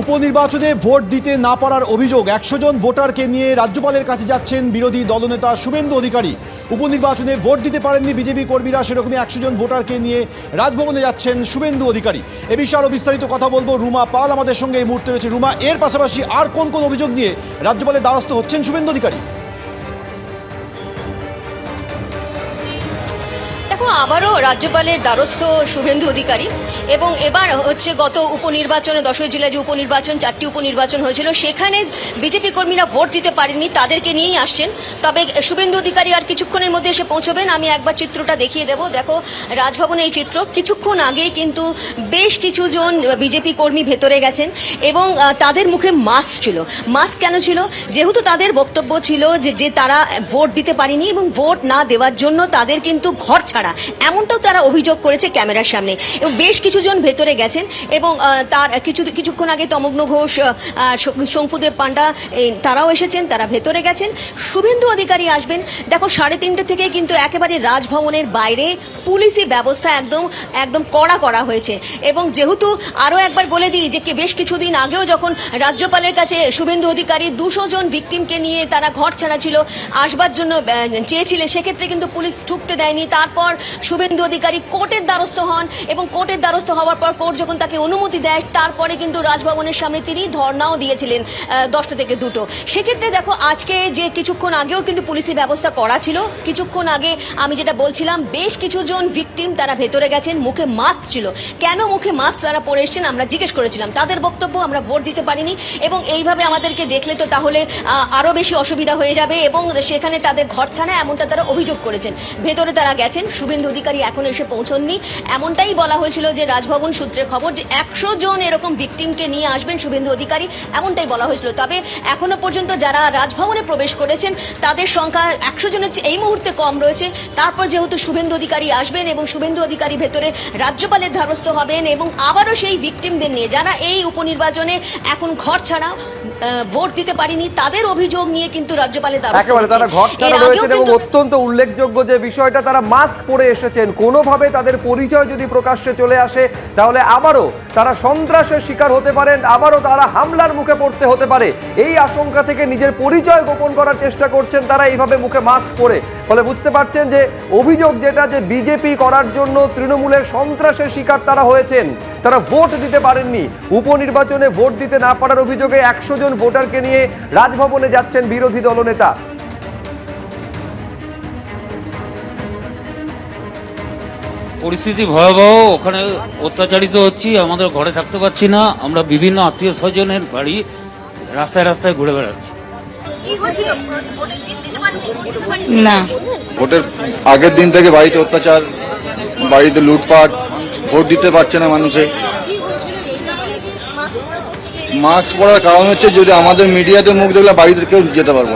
উপনির্বাচনে ভোট দিতে না পারার অভিযোগ একশো জন ভোটারকে নিয়ে রাজ্যপালের কাছে যাচ্ছেন বিরোধী দলনেতা শুভেন্দু অধিকারী। উপনির্বাচনে ভোট দিতে পারেননি বিজেপি কর্মীরা, সেরকমই একশো জন ভোটারকে নিয়ে রাজভবনে যাচ্ছেন শুভেন্দু অধিকারী। এ বিষয়ে আরও বিস্তারিত কথা বলব রুমা পাল, আমাদের সঙ্গে এই মুহূর্তে রয়েছে। রুমা, এর পাশাপাশি আর কোন কোন অভিযোগ নিয়ে রাজ্যপালের দ্বারস্থ হচ্ছেন শুভেন্দু অধিকারী? দেখো, আবারও রাজ্যপালের দ্বারস্থ শুভেন্দু অধিকারী এবং এবার হচ্ছে গত উপনির্বাচনে, দশই জুলাই যে উপনির্বাচন, চারটি উপনির্বাচন হয়েছিল, সেখানে বিজেপি কর্মীরা ভোট দিতে পারেননি, তাদেরকে নিয়েই আসছেন। তবে শুভেন্দু অধিকারী আর কিছুক্ষণের মধ্যে এসে পৌঁছবেন, আমি একবার চিত্রটা দেখিয়ে দেব। দেখো, রাজভবনে এই চিত্র, কিছুক্ষণ আগেই কিন্তু বেশ কিছু জন বিজেপি কর্মী ভেতরে গেছেন এবং তাদের মুখে মাস্ক ছিল। মাস্ক কেন ছিল? যেহেতু তাদের বক্তব্য ছিল যে যে তারা ভোট দিতে পারেনি এবং ভোট না দেওয়ার জন্য তাদের কিন্তু ঘর ছাড়া এমনটাও তারা অভিযোগ করেছে ক্যামেরার সামনে। এবং বেশ কিছুজন ভেতরে গেছেন এবং তার কিছু কিছুক্ষণ আগে তমগ্ন ঘোষ শঙ্কুদেব পান্ডা তারাও এসেছেন, তারা ভেতরে গেছেন। শুভেন্দু অধিকারী আসবেন। দেখো, সাড়ে তিনটে থেকে কিন্তু একেবারে রাজভবনের বাইরে পুলিশি ব্যবস্থা একদম একদম কড়া করা হয়েছে। এবং যেহেতু আরও একবার বলে দিই যে বেশ কিছুদিন আগেও যখন রাজ্যপালের কাছে শুভেন্দু অধিকারী দুশো জন ভিকটিমকে নিয়ে তারা ঘর ছাড়া ছিল, আসবার জন্য চেয়েছিলেন সেক্ষেত্রে কিন্তু পুলিশ ঢুকতে দেয়নি। তারপর শুভেন্দু অধিকারী কোর্টের দ্বারস্থ হন এবং কোর্টের দ্বারস্থ হওয়ার পর কোর্ট যখন তাকে অনুমতি দেয়, তারপরে কিন্তু রাজভবনের সামনে তিনি ধর্নাও দিয়েছিলেন দশটা থেকে দুটো। সেক্ষেত্রে দেখো, আজকে যে কিছুক্ষণ আগেও কিন্তু পুলিশি ব্যবস্থা করা ছিল, কিছুক্ষণ আগে আমি যেটা বলছিলাম, বেশ কিছু জন ভিকটিম তারা ভেতরে গেছেন, মুখে মাস্ক ছিল। কেন মুখে মাস্ক তারা পরে এসেছেন আমরা জিজ্ঞেস করেছিলাম। তাদের বক্তব্য আমরা ভোট দিতে পারিনি এবং এইভাবে আমাদেরকে দেখলে তো তাহলে আরও বেশি অসুবিধা হয়ে যাবে এবং সেখানে তাদের ঘর ছাড়া এমনটা তারা অভিযোগ করেছেন। ভেতরে তারা গেছেন শুভেন্দু অধিকারী এখন এসে পৌঁছননি। এমনটাই বলা হয়েছিল যে রাজভবন সূত্রে খবর যে একশো জন এরকম ভিকটিমকে নিয়ে আসবেন শুভেন্দু অধিকারী, এমনটাই বলা হয়েছিল। তবে এখনও পর্যন্ত যারা রাজভবনে প্রবেশ করেছেন, তাদের সংখ্যা একশো জনের এই মুহূর্তে কম রয়েছে। তারপর যেহেতু শুভেন্দু অধিকারী আসবেন এবং শুভেন্দু অধিকারী ভেতরে রাজ্যপালের ধারস্থ হবেন এবং আবারও সেই ভিকটিমদের নিয়ে যারা এই উপনির্বাচনে এখন ঘর ছাড়া ভোট দিতে পারিনি তাদের অভিযোগ নিয়ে কিন্তু রাজ্যপালের দ্বারস্থ একেবারে তারা ঘর ছাড়া রয়েছেন এবং অত্যন্ত উল্লেখযোগ্য যে বিষয়টা তারা মাস্ক পরে এসেছেন। কোনোভাবে তাদের পরিচয় যদি প্রকাশ্যে চলে আসে তাহলে আবারও তারা সন্ত্রাসের শিকার হতে পারেন আবারও তারা হামলার মুখে পড়তে হতে পারে। এই আশঙ্কা থেকে নিজের পরিচয় গোপন করার চেষ্টা করছেন তারা এইভাবে মুখে মাস্ক পরে। ফলে বুঝতে পারছেন যে অভিযোগ যেটা যে বিজেপি করার জন্য তৃণমূলের সন্ত্রাসের শিকার তারা হয়েছেন তারা ভোট দিতে পারেননি। উপনির্বাচনে ভোট দিতে না পারার অভিযোগে একশো জন ভোটারকে নিয়ে রাজভবনে যাচ্ছেন বিরোধী দলনেতা। পরিস্থিতি ভয়াবহ ওখানে অত্যাচারিত হচ্ছি আমাদের ঘরে থাকতে পারছি না আমরা বিভিন্ন আত্মীয় স্বজনের বাড়ি রাস্তায় রাস্তায় ঘুরে বেড়াচ্ছি। না। ভোটের আগের দিন থেকে বাড়িতে অত্যাচার, বাড়িতে লুটপাট, ভোট দিতে পারছে না মানুষে। মাস্ক পরার কারণ হচ্ছে যদি আমাদের মিডিয়াতে মুখ দেখলে বাড়িতে কেউ যেতে পারব